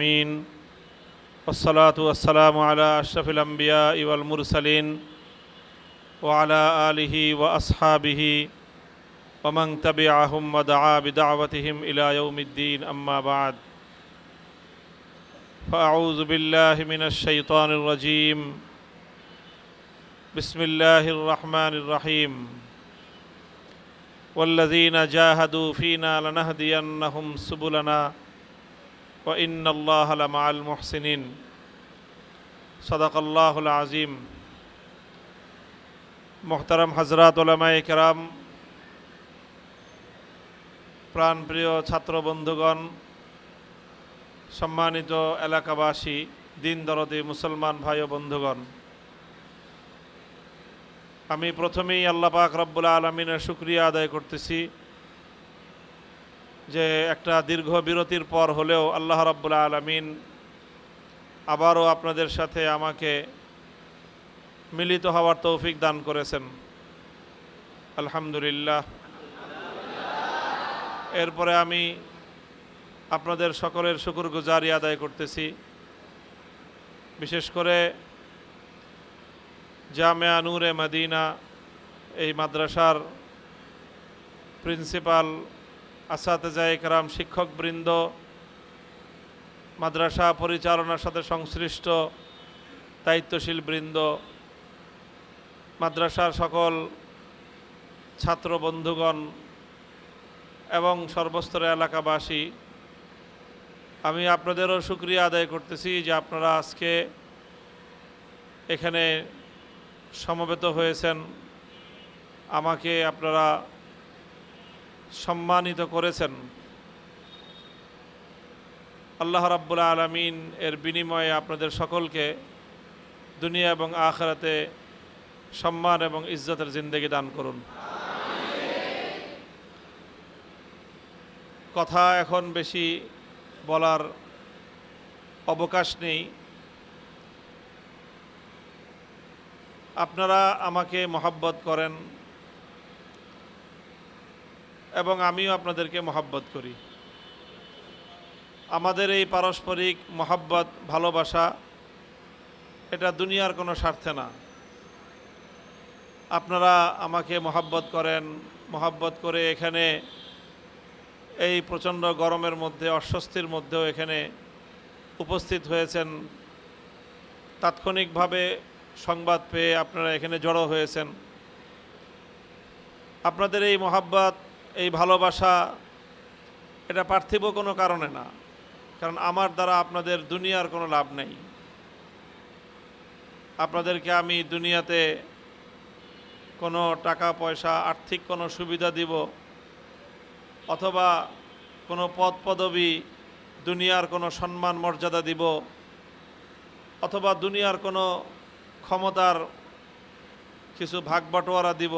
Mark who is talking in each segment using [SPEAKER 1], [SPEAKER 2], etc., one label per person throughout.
[SPEAKER 1] آمين. والصلاة والسلام على أشرف الأنبياء والمرسلين وعلى آله وأصحابه ومن تبعهم ودعا بدعوتهم إلى يوم الدين. أما بعد فأعوذ بالله من الشيطان الرجيم. بسم الله الرحمن الرحيم. والذين جاهدوا فينا لنهدينهم سبلنا وإن الله لمع المحسنين صدق الله العظيم মোহতারাম হজরত ওলামাই কেরাম প্রাণপ্রিয় ছাত্র বন্ধুগণ সম্মানিত এলাকাবাসী দিন দরদি মুসলমান ভাই ও বন্ধুগণ আমি প্রথমেই আল্লাহ পাক রব্বুল আলমিনের শুক্রিয়া আদায় করতেছি যে একটা দীর্ঘ বিরতির পর হলেও আল্লাহ রাব্বুল আলমিন আবারও আপনাদের সাথে আমাকে মিলিত হওয়ার তৌফিক দান করেছেন। আলহামদুলিল্লাহ। এরপরে আমি আপনাদের সকলের শুকুর গুজারি আদায় করতেছি। বিশেষ করে জামেয়া নূরে মদিনা, এই মাদ্রাসার প্রিন্সিপাল আসাতেজা একরাম শিক্ষকবৃন্দ, মাদ্রাসা পরিচালনার সাথে সংশ্লিষ্ট দায়িত্বশীল বৃন্দ, মাদ্রাসার সকল ছাত্র বন্ধুগণ এবং সর্বস্তরের এলাকাবাসী, আমি আপনাদেরও সুক্রিয়া আদায় করতেছি যে আপনারা আজকে এখানে সমবেত হয়েছেন। আমাকে আপনারা সম্মানিত করেছেন। আল্লাহ রাব্বুল আলমিন এর বিনিময়ে আপনাদের সকলকে দুনিয়া এবং আখরাতে সম্মান এবং ইজ্জতের জিন্দগি দান করুন। কথা এখন বেশি বলার অবকাশ নেই। আপনারা আমাকে মহাব্বত করেন। এবং আমিও আপনাদেরকে মহাব্বত করি। আমাদের এই পারস্পরিক মহাব্বত, ভালোবাসা, এটা দুনিয়ার কোনো স্বার্থে না। আপনারা আমাকে মহাব্বত করেন, মহাব্বত করে এখানে এই প্রচণ্ড গরমের মধ্যে, অস্বস্তির মধ্যেও এখানে উপস্থিত হয়েছেন। তাৎক্ষণিকভাবে সংবাদ পেয়ে আপনারা এখানে জড়ো হয়েছেন। আপনাদের এই মহাব্বত এই ভালোবাসা, এটা পার্থিব কোনো কারণে না। কারণ আমার দ্বারা আপনাদের দুনিয়ার কোনো লাভ নেই। আপনাদেরকে আমি দুনিয়াতে কোনো টাকা, পয়সা, আর্থিক কোনো সুবিধা দিব অথবা কোনো পদ, পদবি, দুনিয়ার কোনো সম্মান, মর্যাদা দিব অথবা দুনিয়ার কোনো ক্ষমতার কিছু ভাগ বাটোয়ারা দিব,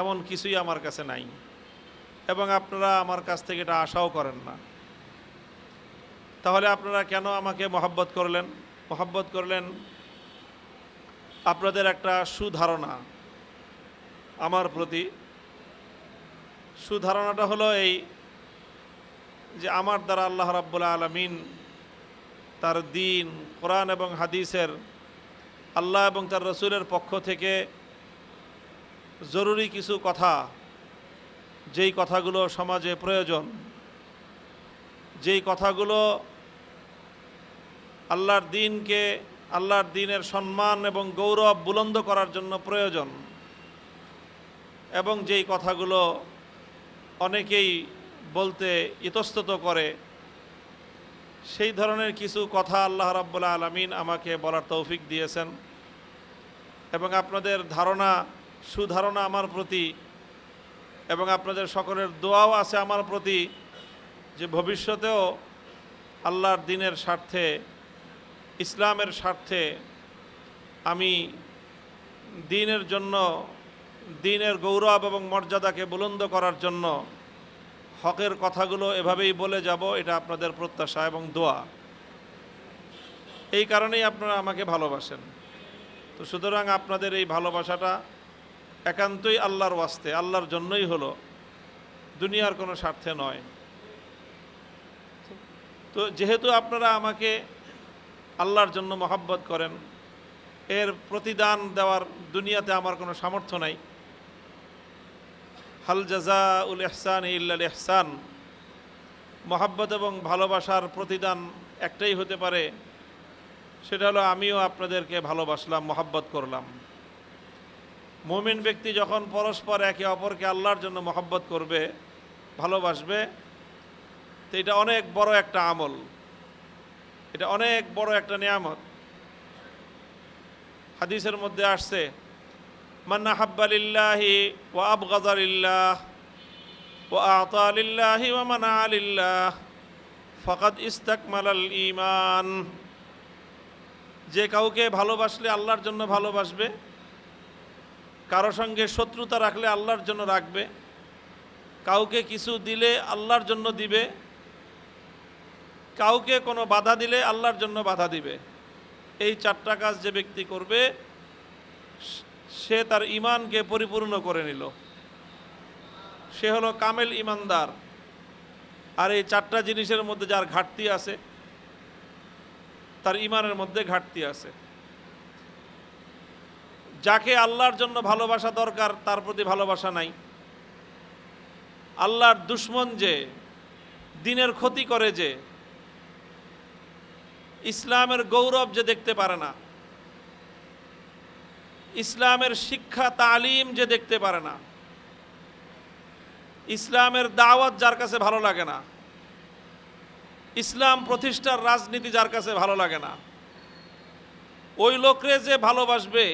[SPEAKER 1] এমন কিছুই আমার কাছে নাই। এবং আপনারা আমার কাছ থেকে এটা আশাও করেন না। তাহলে আপনারা কেন আমাকে মহাব্বত করলেন? মহাব্বত করলেন আপনাদের একটা সুধারণা আমার প্রতি। সুধারণাটা হলো এই যে আমার দ্বারা আল্লাহ রাব্বুল আলমিন তার দিন, কোরআন এবং হাদিসের আল্লাহ এবং তার রসুলের পক্ষ থেকে জরুরি কিছু কথা যেই কথাগুলো সমাজে প্রয়োজন, যেই কথাগুলো আল্লাহর দিনকে, আল্লাহর দিনের সম্মান এবং গৌরব বুলন্দ করার জন্য প্রয়োজন এবং যেই কথাগুলো অনেকেই বলতে ইতস্তত করে, সেই ধরনের কিছু কথা আল্লাহ রাব্বুল্লাহ আলমিন আমাকে বলার তৌফিক দিয়েছেন এবং আপনাদের ধারণা, সুধারণা আমার প্রতি এবং আপনাদের সকলের দোয়াও আছে আমার প্রতি যে ভবিষ্যতেও আল্লাহর দিনের স্বার্থে, ইসলামের স্বার্থে আমি দিনের জন্য, দিনের গৌরব এবং মর্যাদাকে বুলন্দ করার জন্য হকের কথাগুলো এভাবেই বলে যাব, এটা আপনাদের প্রত্যাশা এবং দোয়া। এই কারণেই আপনারা আমাকে ভালোবাসেন। তো সুতরাং আপনাদের এই ভালোবাসাটা একান্তই আল্লাহর ওয়াস্তে, আল্লাহর জন্যই হলো। দুনিয়ার কোনো স্বার্থে নয়। তো যেহেতু আপনারা আমাকে আল্লাহর জন্য মহাব্বত করেন, এর প্রতিদান দেওয়ার দুনিয়াতে আমার কোনো সামর্থ্য নাই। হাল জাজা উল এহসান ইল্লাল এহসান মহাব্বত এবং ভালোবাসার প্রতিদান একটাই হতে পারে, সেটা হলো আমিও আপনাদেরকে ভালোবাসলাম, মহাব্বত করলাম। মুমিন ব্যক্তি যখন পরস্পর একে অপরকে আল্লাহর জন্য মহাব্বত করবে, ভালোবাসবে, তো এটা অনেক বড় একটা আমল। এটা অনেক বড় একটা নিয়ামত। হাদিসের মধ্যে আসছে মান্না হাব্বালিল্লাহি ওয়া আবগাজালিল্লাহ ওয়া আতালিল্লাহি ও মানা আলিল্লাহ ফকাত ইস্তাকমালাল ইমান যে কাউকে ভালোবাসলে আল্লাহর জন্য ভালোবাসবে কারও সঙ্গে শত্রুতা রাখলে আল্লাহর জন্য রাখবে, কাউকে কিছু দিলে আল্লাহর জন্য দিবে, কাউকে কোনো বাধা দিলে আল্লাহর জন্য বাধা দিবে। এই চারটা কাজ যে ব্যক্তি করবে, সে তার ইমানকে পরিপূর্ণ করে নিল। সে হলো কামেল ইমানদার। আর এই চারটা জিনিসের মধ্যে যার ঘাটতি আছে, তার ইমানের মধ্যে ঘাটতি আছে। যাকে আল্লাহর জন্য ভালোবাসা দরকার, তার প্রতি ভালোবাসা নাই। আল্লাহর দুশ্মন যে, দিনের ক্ষতি করে যে, ইসলামের গৌরব যে দেখতে পারে না, ইসলামের শিক্ষা, তালিম যে দেখতে পারে না, ইসলামের দাওয়াত যার কাছে ভালো লাগে না, ইসলাম প্রতিষ্ঠার রাজনীতি যার কাছে ভালো লাগে না, ওই লোকরে যে ভালোবাসবে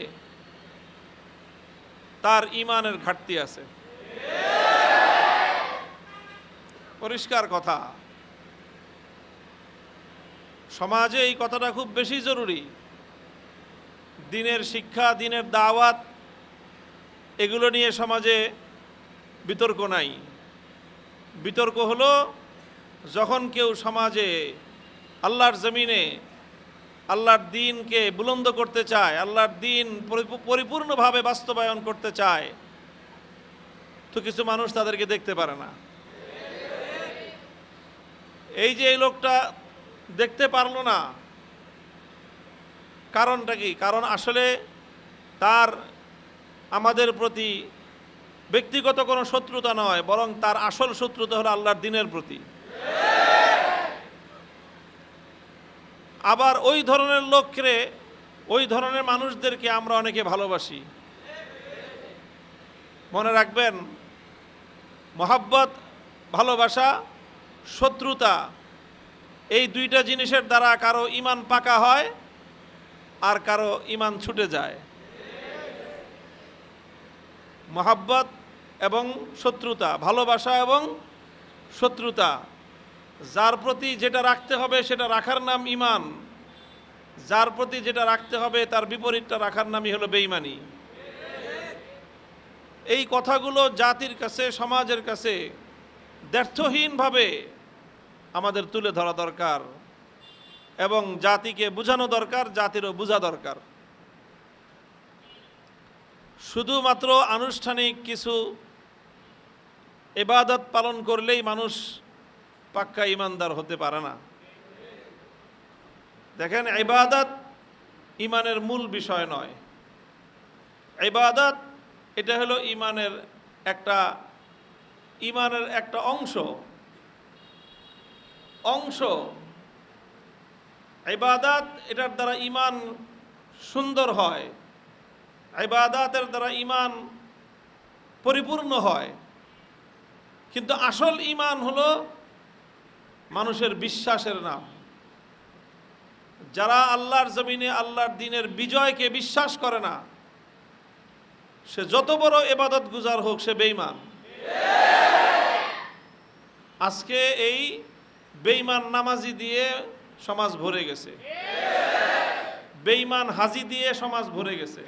[SPEAKER 1] তার ইমানের ঘাটতি আছে। পরিষ্কার কথা। সমাজে এই কথাটা খুব বেশি জরুরি। দিনের শিক্ষা, দিনের দাওয়াত, এগুলো নিয়ে সমাজে বিতর্ক নাই। বিতর্ক হলো, যখন কেউ সমাজে আল্লাহর জমিনে আল্লাহর দিনকে বুলন্দ করতে চায়, আল্লাহর দিন পরিপূ- পরিপূর্ণভাবে বাস্তবায়ন করতে চায়, তো কিছু মানুষ তাদেরকে দেখতে পারে না। এই যে এই লোকটা দেখতে পারল না, কারণটা কি? কারণ আসলে তার আমাদের প্রতি ব্যক্তিগত কোনো শত্রুতা নয়, বরং তার আসল শত্রুতা হলো আল্লাহর দিনের প্রতি। আবার ওই ধরনের লোককে ওই ধরনের মানুষদেরকে আমরা অনেকে ভালোবাসি। মনে রাখবেন, মহাব্বত, ভালোবাসা, শত্রুতা, এই দুইটা জিনিসের দ্বারা কারও ইমান পাকা হয় আর কারও ইমান ছুটে যায়। মহাব্বত এবং শত্রুতা, ভালোবাসা এবং শত্রুতা। যার প্রতি যেটা রাখতে হবে সেটা রাখার নাম ইমান যার প্রতি যেটা রাখতে হবে তার বিপরীতটা রাখার নামই হলো বেইমানি এই কথাগুলো জাতির কাছে, সমাজের কাছে দ্ব্যর্থহীনভাবে আমাদের তুলে ধরা দরকার এবং জাতিকে বোঝানো দরকার, জাতিরও বোঝা দরকার। শুধুমাত্র আনুষ্ঠানিক কিছু এবাদত পালন করলেই মানুষ পাক্কা ইমানদার হতে পারে না। দেখেন, ইবাদত ইমানের মূল বিষয় নয়। ইবাদত এটা হলো ইমানের একটা ইমানের একটা অংশ। অংশ। ইবাদাত এটার দ্বারা ইমান সুন্দর হয়। ইবাদাতের দ্বারা ইমান পরিপূর্ণ হয়। কিন্তু আসল ইমান হলো মানুষের বিশ্বাসের নাম। যারা আল্লাহর জমিনে আল্লাহর দিনের বিজয়কে বিশ্বাস করে না, সে যত বড় এবাদত গুজার হোক, সে বেইমান আজকে এই বেইমান নামাজি দিয়ে সমাজ ভরে গেছে। বেইমান হাজি দিয়ে সমাজ ভরে গেছে।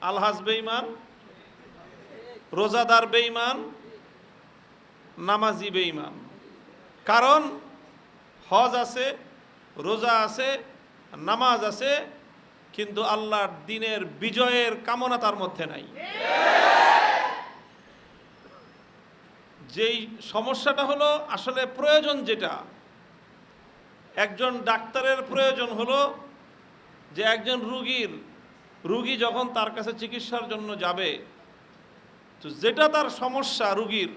[SPEAKER 1] আলহাজ বেইমান রোজাদার বেইমান নামাজি বেইমান কারণ হজ আছে, রোজা আছে, নামাজ আছে, কিন্তু আল্লাহর দিনের বিজয়ের কামনা তার মধ্যে নাই। যেই সমস্যাটা হলো, আসলে প্রয়োজন যেটা, একজন ডাক্তারের প্রয়োজন হলো যে একজন রুগীর, রুগী যখন তার কাছে চিকিৎসার জন্য যাবে, তো যেটা তার সমস্যা রুগীর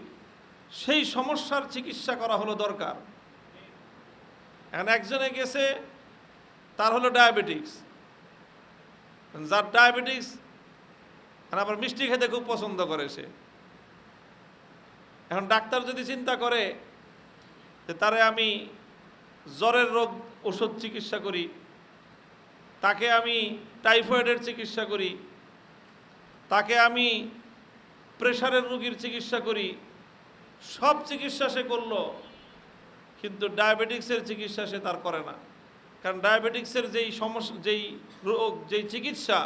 [SPEAKER 1] সেই সমস্যার চিকিৎসা করা হলো দরকার। এখন একজনে গেছে, তার হলো ডায়াবেটিক্স যার ডায়াবেটিক্স আবার মিষ্টি খেতে খুব পছন্দ করে সে। এখন ডাক্তার যদি চিন্তা করে যে তারে আমি জ্বরের রোগ ওষুধ চিকিৎসা করি, তাকে আমি টাইফয়েডের চিকিৎসা করি, তাকে আমি প্রেশারের রুগীর চিকিৎসা করি সব চিকিৎসা সে করল, কিন্তু ডায়াবেটিক্সের চিকিৎসা সে তার করে না। কারণ ডায়াবেটিক্সের যেই সমস্যা, যেই রোগ, যেই চিকিৎসা,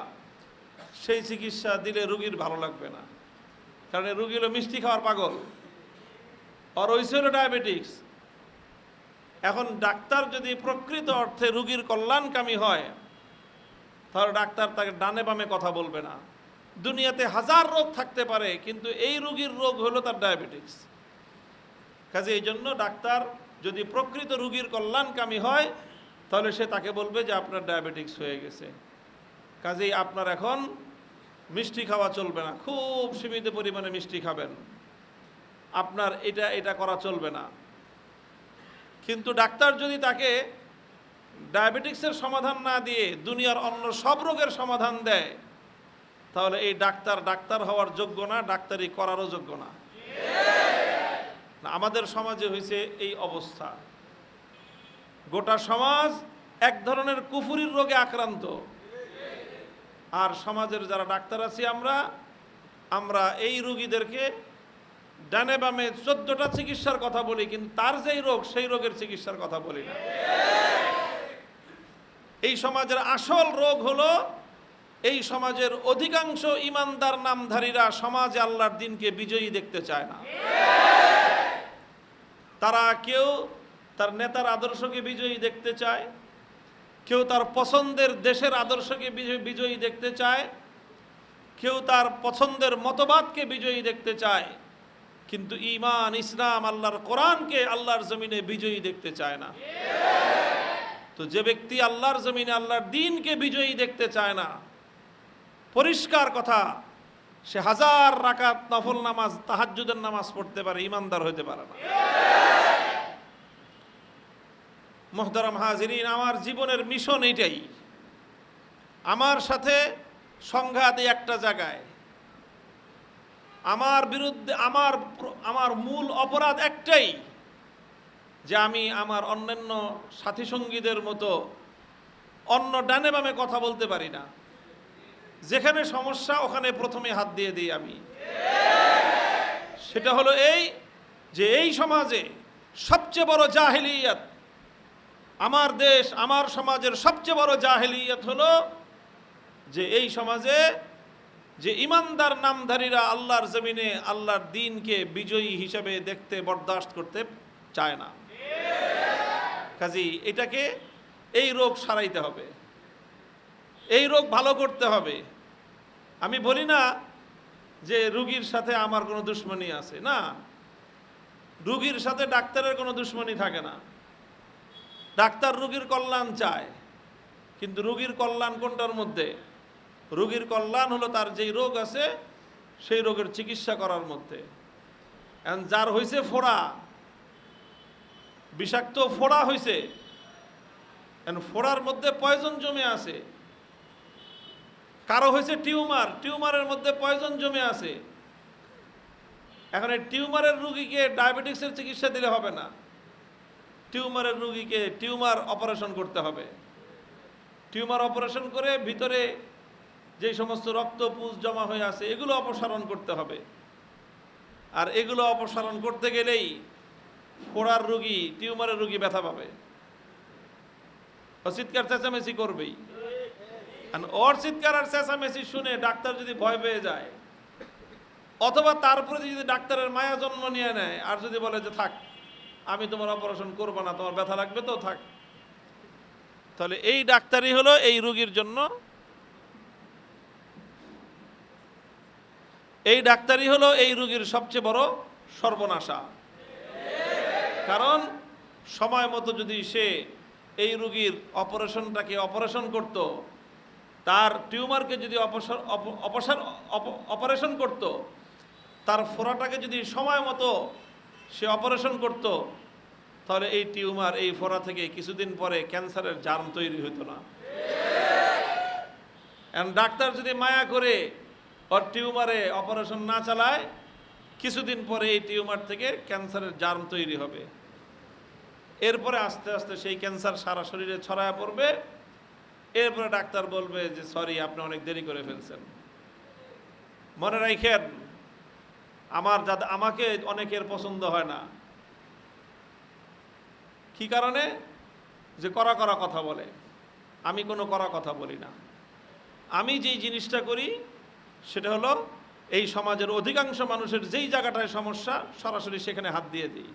[SPEAKER 1] সেই চিকিৎসা দিলে রুগীর ভালো লাগবে না। কারণ রুগী হলো মিষ্টি খাওয়ার পাগল। আর ওইসে হলো ডায়াবেটিক্স। এখন ডাক্তার যদি প্রকৃত অর্থে রুগীর কল্যাণকামী হয়, তাহলে ডাক্তার তাকে ডানে বামে কথা বলবে না। দুনিয়াতে হাজার রোগ থাকতে পারে, কিন্তু এই রুগীর রোগ হলো তার ডায়াবেটিক্স। কাজে এই জন্য ডাক্তার যদি প্রকৃত রুগীর কল্যাণকামী হয়, তাহলে সে তাকে বলবে যে আপনার ডায়াবেটিক্স হয়ে গেছে। কাজেই আপনার এখন মিষ্টি খাওয়া চলবে না, খুব সীমিত পরিমাণে মিষ্টি খাবেন। আপনার এটা এটা করা চলবে না। কিন্তু ডাক্তার যদি তাকে ডায়াবেটিক্সের সমাধান না দিয়ে দুনিয়ার অন্য সব রোগের সমাধান দেয়, তাহলে এই ডাক্তার ডাক্তার হওয়ার যোগ্য না, ডাক্তারি করারও যোগ্য না। আমাদের সমাজে হয়েছে এই অবস্থা। গোটা সমাজ এক ধরনের কুফুরির রোগে আক্রান্ত। আর সমাজের যারা ডাক্তার আছি আমরা আমরা এই রুগীদেরকে ডানে বামে চোদ্দটা চিকিৎসার কথা বলি, কিন্তু তার যেই রোগ, সেই রোগের চিকিৎসার কথা বলি না। এই সমাজের আসল রোগ হলো, এই সমাজের অধিকাংশ ইমানদার নামধারীরা সমাজে আল্লাহর দিনকে বিজয়ী দেখতে চায় না। তারা কেউ তার নেতার আদর্শকে বিজয়ী দেখতে চায়, কেউ তার পছন্দের দেশের আদর্শকে বিজয়- দেখতে চায়, কেউ তার পছন্দের মতবাদকে বিজয়ী দেখতে চায়, কিন্তু ইমান ইসলাম, আল্লাহর কোরআনকে আল্লাহর জমিনে বিজয়ী দেখতে চায় না। তো যে ব্যক্তি আল্লাহর জমিনে আল্লাহর দিনকে বিজয়ী দেখতে চায় না, পরিষ্কার কথা সে হাজার রাকাত নফল নামাজ, তাহাজ্জুদের নামাজ পড়তে পারে ইমানদার হইতে পারে না। মোহতারাম হাজিরিন, আমার জীবনের মিশন এইটাই। আমার সাথে সংঘাত একটা জায়গায়। আমার বিরুদ্ধে, আমার আমার মূল অপরাধ একটাই যে আমি আমার অন্যান্য সাথী সঙ্গীদের মতো অন্য ডানে বামে কথা বলতে পারি না। যেখানে সমস্যা, ওখানে প্রথমে হাত দিয়ে দিই আমি। সেটা হলো এই যে এই সমাজে সবচেয়ে বড় জাহেলিয়াত, আমার দেশ, আমার সমাজের সবচেয়ে বড় জাহেলিয়াত হলো যে এই সমাজে যে ইমানদার নামধারীরা আল্লাহর জমিনে আল্লাহর দিনকে বিজয়ী হিসাবে দেখতে, বরদাস্ত করতে চায় না। কাজী এটাকে এই রোগ সারাইতে হবে। এই রোগ ভালো করতে হবে। আমি বলি না যে রুগীর সাথে আমার কোনো দুশ্মনী আছে, না। রুগীর সাথে ডাক্তারের কোনো দুশ্মনী থাকে না। ডাক্তার রুগীর কল্যাণ চায়, কিন্তু রুগীর কল্যাণ কোনটার মধ্যে? রুগীর কল্যাণ হলো তার যেই রোগ আছে, সেই রোগের চিকিৎসা করার মধ্যে। এখন যার হয়েছে ফোড়া, বিষাক্ত ফোড়া হয়েছে ফোড়ার মধ্যে পয়জন জমে আছে। কারও হয়েছে টিউমার, টিউমারের মধ্যে পয়জন জমে আছে। এখন এই টিউমারের রুগীকে ডায়াবেটিক্সের চিকিৎসা দিলে হবে না। টিউমারের রুগীকে টিউমার অপারেশন করতে হবে। টিউমার অপারেশন করে ভিতরে যে সমস্ত রক্ত পুষ জমা হয়ে আছে, এগুলো অপসারণ করতে হবে। আর এগুলো অপসারণ করতে গেলেই ফোড়ার রুগী, টিউমারের রুগী ব্যথা পাবে। চিৎকার চেঁচামেচি করবেই। আর ওর চিৎকার আর চেঁচামেচি শুনে ডাক্তার যদি ভয় পেয়ে যায়, অথবা তারপরে যদি ডাক্তারের মায়া জন্ম নিয়ে নেয়, আর যদি বলে যে, থাক, আমি তোমার অপারেশন করব না, তোমার ব্যথা লাগবে তো, থাক। তাহলে এই ডাক্তারই হলো এই রুগীর জন্য। এই ডাক্তারই হলো এই রুগীর সবচেয়ে বড় সর্বনাশা। কারণ সময় মতো যদি সে এই রুগীর অপারেশনটাকে অপারেশন করত তার টিউমারকে যদি অপসার, অপ- অপসার, অপ- অপারেশন করত, তার ফোড়াটাকে যদি সময় মতো সে অপারেশন করত, তাহলে এই টিউমার এই ফোড়া থেকে কিছুদিন পরে ক্যান্সারের জার্ম তৈরি হতো না। এখন ডাক্তার যদি মায়া করে ওর টিউমারে অপারেশন না চালায়, কিছুদিন পরে এই টিউমার থেকে ক্যান্সারের জার্ম তৈরি হবে। এরপরে আস্তে আস্তে সেই ক্যান্সার সারা শরীরে ছড়ায় পড়বে। এরপরে ডাক্তার বলবে যে, সরি, আপনি অনেক দেরি করে ফেলছেন। মনে রাখেন, আমার যাদের আমাকে অনেকের পছন্দ হয় না। কি কারণে? যে করা করা কথা বলে। আমি কোনো করা কথা বলি না। আমি যেই জিনিসটা করি, সেটা হলো এই সমাজের অধিকাংশ মানুষের যেই জায়গাটায় সমস্যা, সরাসরি সেখানে হাত দিয়ে দিই।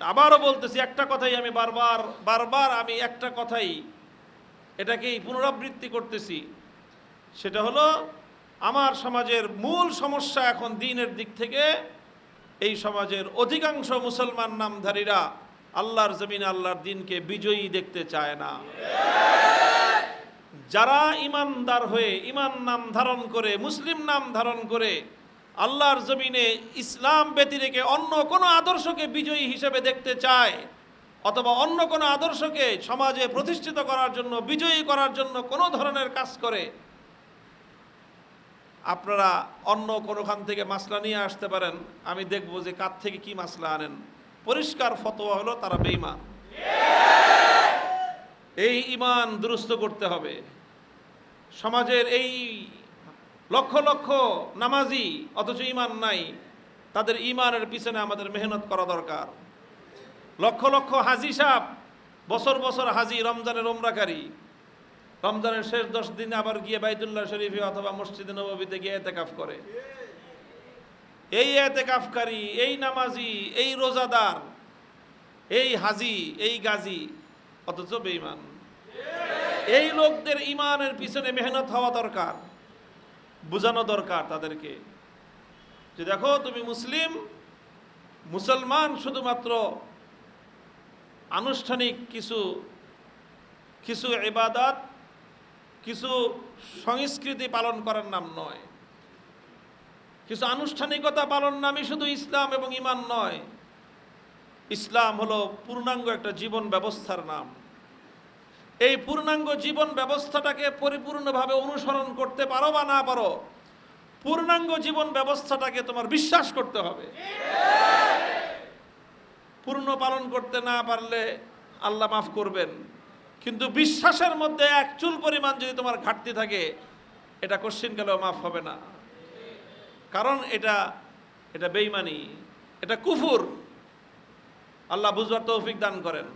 [SPEAKER 1] আবারও বলতেছি, একটা কথাই আমি বারবার বারবার আমি একটা কথাই এটাকেই পুনরাবৃত্তি করতেছি। সেটা হলো, আমার সমাজের মূল সমস্যা এখন দিনের দিক থেকে, এই সমাজের অধিকাংশ মুসলমান নামধারীরা আল্লাহর জমিন আল্লাহর দিনকে বিজয়ী দেখতে চায় না। যারা ইমানদার হয়ে ইমান নাম ধারণ করে, মুসলিম নাম ধারণ করে, আল্লাহর জমিনে ইসলাম ব্যতিরেকে অন্য কোনো আদর্শকে বিজয়ী হিসেবে দেখতে চায় অথবা অন্য কোনো আদর্শকে সমাজে প্রতিষ্ঠিত করার জন্য, বিজয়ী করার জন্য কোনো ধরনের কাজ করে, আপনারা অন্য কোনোখান থেকে মাসলা নিয়ে আসতে পারেন। আমি দেখব যে কার থেকে কি মাসলা আনেন। পরিষ্কার ফতোয়া হলো তারা বেঈমান। এই ইমান দুরুস্ত করতে হবে। সমাজের এই লক্ষ লক্ষ নামাজি, অথচ ইমান নাই, তাদের ইমানের পিছনে আমাদের মেহনত করা দরকার। লক্ষ লক্ষ হাজি সাপ বছর বছর হাজি রমজানের ওমরাকারী রমজানের শেষ দশ দিন আবার গিয়ে বাইতুল্লাহ শরীফে অথবা মসজিদে নবীতে গিয়ে এতেকাফ করে। এই এতেকাফকারী, এই নামাজি, এই রোজাদার, এই হাজি, এই গাজী, অথচ বেইমান এই লোকদের ইমানের পিছনে মেহনত হওয়া দরকার, বোঝানো দরকার তাদেরকে। যে দেখো, তুমি মুসলিম, মুসলমান শুধুমাত্র আনুষ্ঠানিক কিছু কিছু ইবাদত, কিছু সংস্কৃতি পালন করার নাম নয়। কিছু আনুষ্ঠানিকতা পালন নামই শুধু ইসলাম এবং ইমান নয়। ইসলাম হলো পূর্ণাঙ্গ একটা জীবন ব্যবস্থার নাম। এই পূর্ণাঙ্গ জীবন ব্যবস্থাটাকে পরিপূর্ণভাবে অনুসরণ করতে পারো বা না পারো, পূর্ণাঙ্গ জীবন ব্যবস্থাটাকে তোমার বিশ্বাস করতে হবে। পূর্ণ পালন করতে না পারলে আল্লাহ মাফ করবেন। কিন্তু বিশ্বাসের মধ্যে এক চুল পরিমাণ যদি তোমার ঘাটতি থাকে, এটা কোশ্চিন গেলেও মাফ হবে না। কারণ এটা এটা বেইমানি এটা কুফুর। আল্লাহ বুঝবার তৌফিক দান করেন।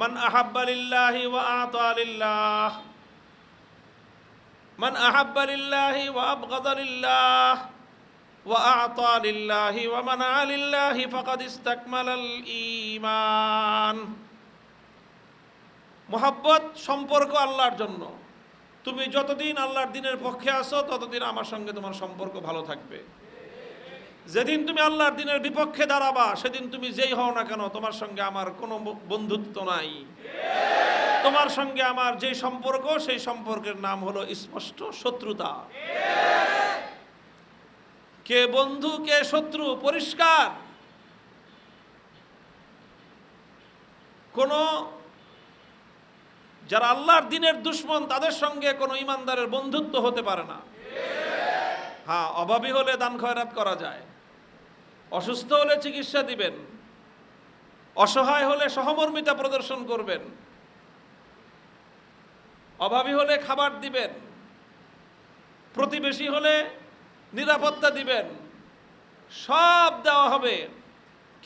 [SPEAKER 1] মান আহাব্বা লিল্লাহি ওয়া মান আহাব্বা লিল্লাহি ওয়া লিল্লাহি ওয়া মানা লিল্লাহি ফাকাদ ইস্তাকমালাল ঈমান মোহাব্বত সম্পর্ক আল্লাহর জন্য। তুমি যতদিন আল্লাহর দিনের পক্ষে আসো ততদিন আমার সঙ্গে তোমার সম্পর্ক ভালো থাকবে। যেদিন তুমি আল্লাহর দিনের বিপক্ষে দাঁড়াবা, সেদিন তুমি যেই হও না কেন, তোমার সঙ্গে আমার কোনো বন্ধুত্ব নাই। তোমার সঙ্গে আমার যে সম্পর্ক, সেই সম্পর্কের নাম হলো স্পষ্ট শত্রুতা। কে বন্ধু, কে শত্রু, পরিষ্কার? কোনো যারা আল্লাহর দিনের দুশ্মন, তাদের সঙ্গে কোনো ইমানদারের বন্ধুত্ব হতে পারে না। হ্যাঁ অভাবী হলে দান খয়রাত করা যায়। অসুস্থ হলে চিকিৎসা দিবেন। অসহায় হলে সহমর্মিতা প্রদর্শন করবেন। অভাবী হলে খাবার দিবেন। প্রতিবেশী হলে নিরাপত্তা দিবেন। সব দেওয়া হবে।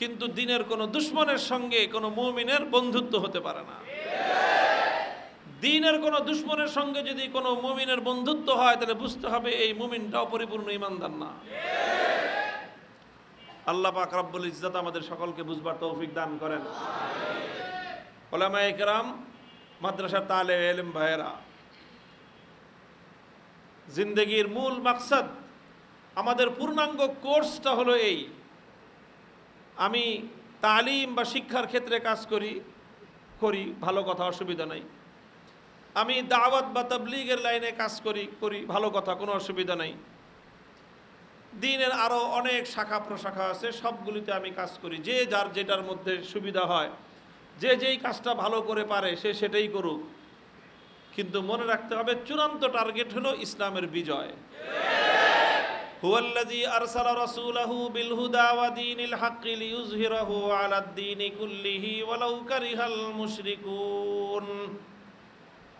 [SPEAKER 1] কিন্তু দিনের কোনো দুশ্মনের সঙ্গে কোনো মুমিনের বন্ধুত্ব হতে পারে না। দিনের কোনো দুশ্মনের সঙ্গে যদি কোনো মুমিনের বন্ধুত্ব হয়, তাহলে বুঝতে হবে এই মুমিনটাও পরিপূর্ণ ইমানদার না। আল্লাহ পাক রব্বুল আমাদের সকলকে বুঝবার তৌফিক দান করেন। ওলামা একরাম মাদ্রাসার তালে এলেম ভাইয়েরা, জিন্দগির মূল মাকসাদ আমাদের পূর্ণাঙ্গ কোর্সটা হলো এই। আমি তালিম বা শিক্ষার ক্ষেত্রে কাজ করি করি, ভালো কথা, অসুবিধা নাই। আমি দাওয়াত বা তাবলিগের লাইনে কাজ করি করি, ভালো কথা, কোনো অসুবিধা নাই। দিনের আরও অনেক শাখা প্রশাখা আছে, সবগুলিতে আমি কাজ করি। যে যার যেটার মধ্যে সুবিধা হয়, যে যেই কাজটা ভালো করে পারে, সে সেটাই করুক। কিন্তু মনে রাখতে হবে, চূড়ান্ত টার্গেট হলো ইসলামের বিজয়।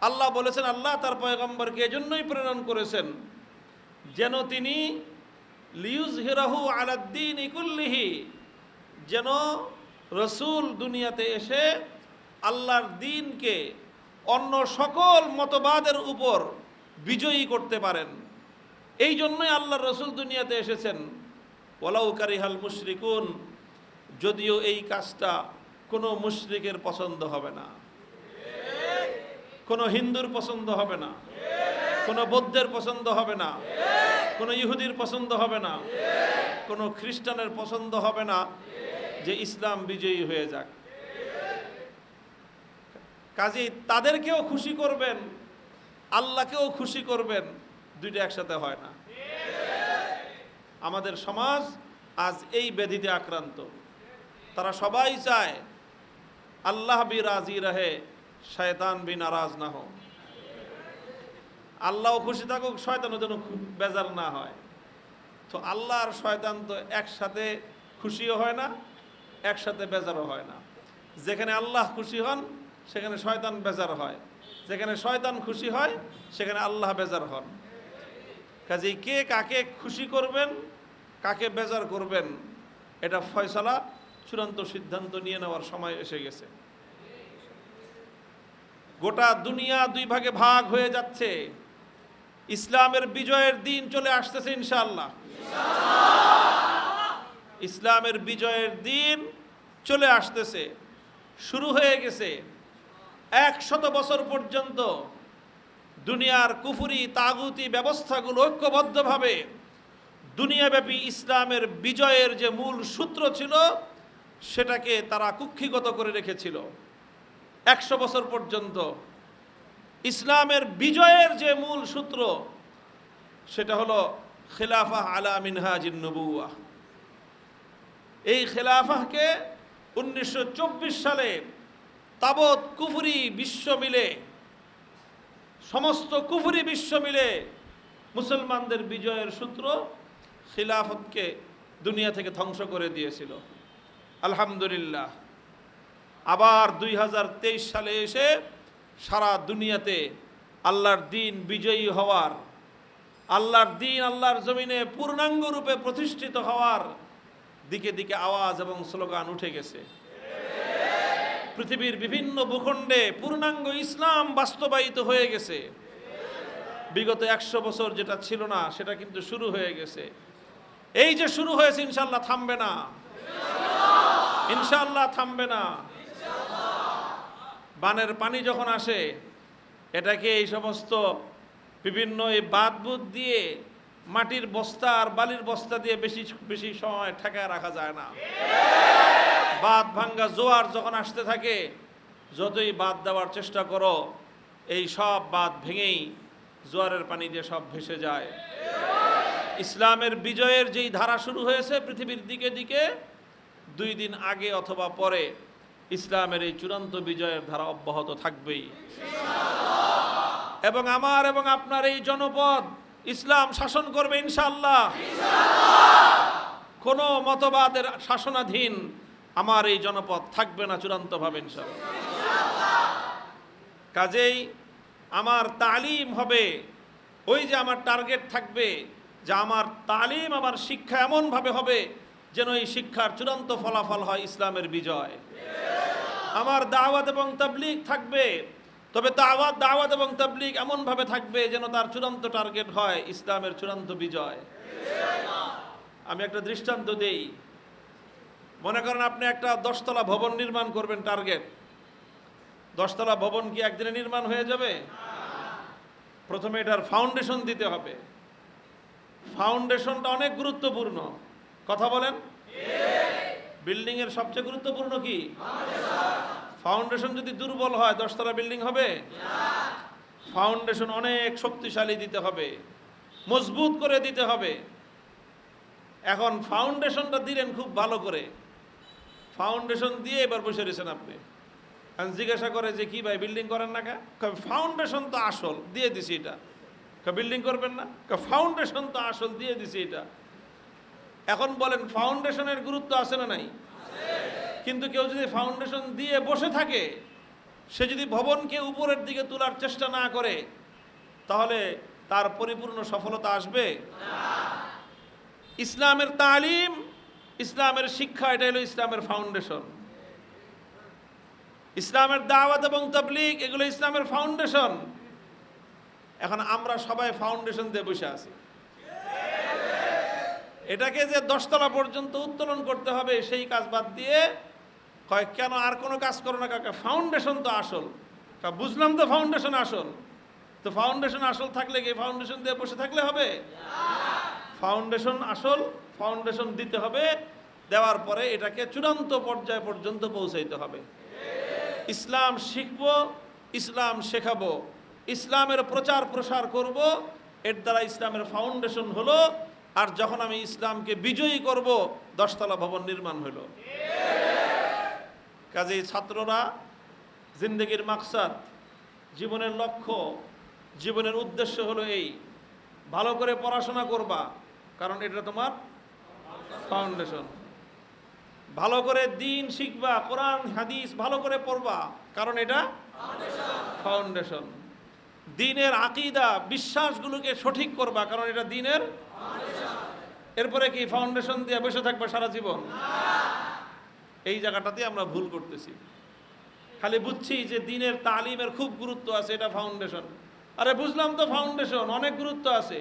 [SPEAKER 1] আল্লাহ বলেছেন, আল্লাহ তার পয়গম্বরকে এজন্যই প্রেরণ করেছেন যেন তিনি লিউজ হিরাহু আলাদ্দিন ইকুল্লিহি যেন রসুল দুনিয়াতে এসে আল্লাহর দিনকে অন্য সকল মতবাদের উপর বিজয়ী করতে পারেন। এই জন্যই আল্লাহ রসুল দুনিয়াতে এসেছেন। ওলাউ কারিহাল মুশরিকুন, যদিও এই কাজটা কোনো মুশরিকের পছন্দ হবে না। কোনো হিন্দুর পছন্দ হবে না। কোনো বৌদ্ধের পছন্দ হবে না। কোনো ইহুদির পছন্দ হবে না। কোনো খ্রিস্টানের পছন্দ হবে না যে ইসলাম বিজয়ী হয়ে যাক। কাজেই তাদেরকেও খুশি করবেন, আল্লাহকেও খুশি করবেন। দুইটা একসাথে হয় না। আমাদের সমাজ আজ এই ব্যাধিতে আক্রান্ত। তারা সবাই চায়, আল্লাহ বি রাজি রহে, শয়তান বি নারাজ না হোক। আল্লাহ খুশি থাকুক, শয়তানও যেন বেজার না হয়। তো আল্লাহ আর শয়তান তো একসাথে খুশিও হয় না, একসাথে বেজারও হয় না। যেখানে আল্লাহ খুশি হন, সেখানে শয়তান বেজার হয়। যেখানে শয়তান খুশি হয়, সেখানে আল্লাহ বেজার হন। কাজেই কে কাকে খুশি করবেন, কাকে বেজার করবেন, এটা ফয়সালা চূড়ান্ত সিদ্ধান্ত নিয়ে নেওয়ার সময় এসে গেছে। গোটা দুনিয়া দুই ভাগে ভাগ হয়ে যাচ্ছে। ইসলামের বিজয়ের দিন চলে আসতেছে ইনশাআল্লাহ। ইসলামের বিজয়ের দিন চলে আসতেছে, শুরু হয়ে গেছে। এক শত বছর পর্যন্ত দুনিয়ার কুফুরি, তাগুতি ব্যবস্থাগুলো ঐক্যবদ্ধভাবে দুনিয়াব্যাপী ইসলামের বিজয়ের যে মূল সূত্র ছিল, সেটাকে তারা কুক্ষিগত করে রেখেছিল। একশো বছর পর্যন্ত ইসলামের বিজয়ের যে মূল সূত্র, সেটা হলো খেলাফা আলা মিনহাজিন নবুয়া এই খেলাফাকে উনিশশো সালে তাবৎ কুফুরি বিশ্ব মিলে সমস্ত কুফুরি বিশ্ব মিলে মুসলমানদের বিজয়ের সূত্র খিলাফতকে দুনিয়া থেকে ধ্বংস করে দিয়েছিল। আলহামদুলিল্লাহ। আবার দুই হাজার তেইশ সালে এসে সারা দুনিয়াতে আল্লাহর দিন বিজয়ী হওয়ার, আল্লাহর দিন আল্লাহর জমিনে পূর্ণাঙ্গ রূপে প্রতিষ্ঠিত হওয়ার দিকে দিকে আওয়াজ এবং স্লোগান উঠে গেছে। পৃথিবীর বিভিন্ন ভূখণ্ডে পূর্ণাঙ্গ ইসলাম বাস্তবায়িত হয়ে গেছে। বিগত একশো বছর যেটা ছিল না, সেটা কিন্তু শুরু হয়ে গেছে। এই যে শুরু হয়েছে ইনশাল্লাহ থামবে না। ইনশাল্লাহ থামবে না। বানের পানি যখন আসে, এটাকে এই সমস্ত বিভিন্ন এই বাদবুদ দিয়ে মাটির বস্তা আর বালির বস্তা দিয়ে বেশি বেশি সময় ঠেকায় রাখা যায় না। বাদ ভাঙ্গা জোয়ার যখন আসতে থাকে, যতই বাদ দেওয়ার চেষ্টা করো, এই সব বাদ ভেঙেই জোয়ারের পানি দিয়ে সব ভেসে যায়। ইসলামের বিজয়ের যেই ধারা শুরু হয়েছে পৃথিবীর দিকে দিকে, দুই দিন আগে অথবা পরে ইসলামের এই চূড়ান্ত বিজয়ের ধারা অব্যাহত থাকবেই। এবং আমার এবং আপনার এই জনপদ ইসলাম শাসন করবে ইনশাল্লাহ কোনো মতবাদের শাসনাধীন আমার এই জনপদ থাকবে না চূড়ান্তভাবে ইনশাল্লাহ কাজেই আমার তালিম হবে, ওই যে আমার টার্গেট থাকবে যে আমার তালিম, আমার শিক্ষা এমনভাবে হবে যেন এই শিক্ষার চূড়ান্ত ফলাফল হয় ইসলামের বিজয়। আমার দাওয়াত এবং তাবলিগ থাকবে, তবে দাওয়াত দাওয়াত এবং তাবলিগ এমনভাবে থাকবে যেন তার চূড়ান্ত টার্গেট হয় ইসলামের চূড়ান্ত বিজয়। আমি একটা দৃষ্টান্ত দেই মনে করেন আপনি একটা দশতলা ভবন নির্মাণ করবেন টার্গেট দশতলা ভবন কি একদিনে নির্মাণ হয়ে যাবে? প্রথমে এটার ফাউন্ডেশন দিতে হবে। ফাউন্ডেশনটা অনেক গুরুত্বপূর্ণ। কথা বলেন? বিল্ডিং এর সবচেয়ে গুরুত্বপূর্ণ কি? ফাউন্ডেশন যদি দুর্বল হয়, দশতলা বিল্ডিং হবে? ফাউন্ডেশন অনেক শক্তিশালী দিতে হবে। মজবুত করে দিতে হবে। এখন ফাউন্ডেশনটা দিলেন খুব ভালো করে। ফাউন্ডেশন দিয়ে এবার বসে রয়েছেন আপনি। আমি জিজ্ঞাসা করে যে কি ভাই বিল্ডিং করেন না কে ফাউন্ডেশন তো আসল দিয়ে দিছি এটা। বিল্ডিং করবেন না? ফাউন্ডেশন তো আসল দিয়ে দিছি এটা। এখন বলেন ফাউন্ডেশনের গুরুত্ব আছে না নাই? কিন্তু কেউ যদি ফাউন্ডেশন দিয়ে বসে থাকে সে যদি ভবনকে উপরের দিকে তোলার চেষ্টা না করে তাহলে তার পরিপূর্ণ সফলতা আসবে? ইসলামের তালিম ইসলামের শিক্ষা এটা হলো ইসলামের ফাউন্ডেশন ইসলামের দাওয়াত এবং তবলিগ এগুলো ইসলামের ফাউন্ডেশন এখন আমরা সবাই ফাউন্ডেশন দিয়ে বসে আছি। এটাকে যে দশতলা পর্যন্ত উত্তোলন করতে হবে সেই কাজ বাদ দিয়ে কয় কেন আর কোনো কাজ করো না কাকা? ফাউন্ডেশন তো আসল। তা বুঝলাম তো ফাউন্ডেশন আসল। তো ফাউন্ডেশন আসল থাকলে কি ফাউন্ডেশন দিয়ে বসে থাকলে হবে? ফাউন্ডেশন আসল ফাউন্ডেশন দিতে হবে, দেওয়ার পরে এটাকে চূড়ান্ত পর্যায় পর্যন্ত পৌঁছাইতে হবে। ইসলাম শিখব, ইসলাম শেখাবো, ইসলামের প্রচার প্রসার করব, এর দ্বারা ইসলামের ফাউন্ডেশন হলো, আর যখন আমি ইসলামকে বিজয়ী করব, দশতলা ভবন নির্মাণ হলো। কাজেই ছাত্ররা জিন্দগির মাকসাদ, জীবনের লক্ষ্য, জীবনের উদ্দেশ্য হলো এই, ভালো করে পড়াশোনা করবা, কারণ এটা তোমার ফাউন্ডেশন ভালো করে দিন শিখবা, কোরআন, হাদিস ভালো করে পড়বা। কারণ এটা ফাউন্ডেশন দিনের আকিদা, বিশ্বাসগুলোকে সঠিক করবা, কারণ এটা দিনের এরপরে কি ফাউন্ডেশন দিয়ে বসে থাকবা সারা জীবন? এই জায়গাটাতে আমরা ভুল করতেছি। খালি বুঝছি যে দিনের তালিমের খুব গুরুত্ব আছে, এটা ফাউন্ডেশন আরে, বুঝলাম তো ফাউন্ডেশন অনেক গুরুত্ব আছে।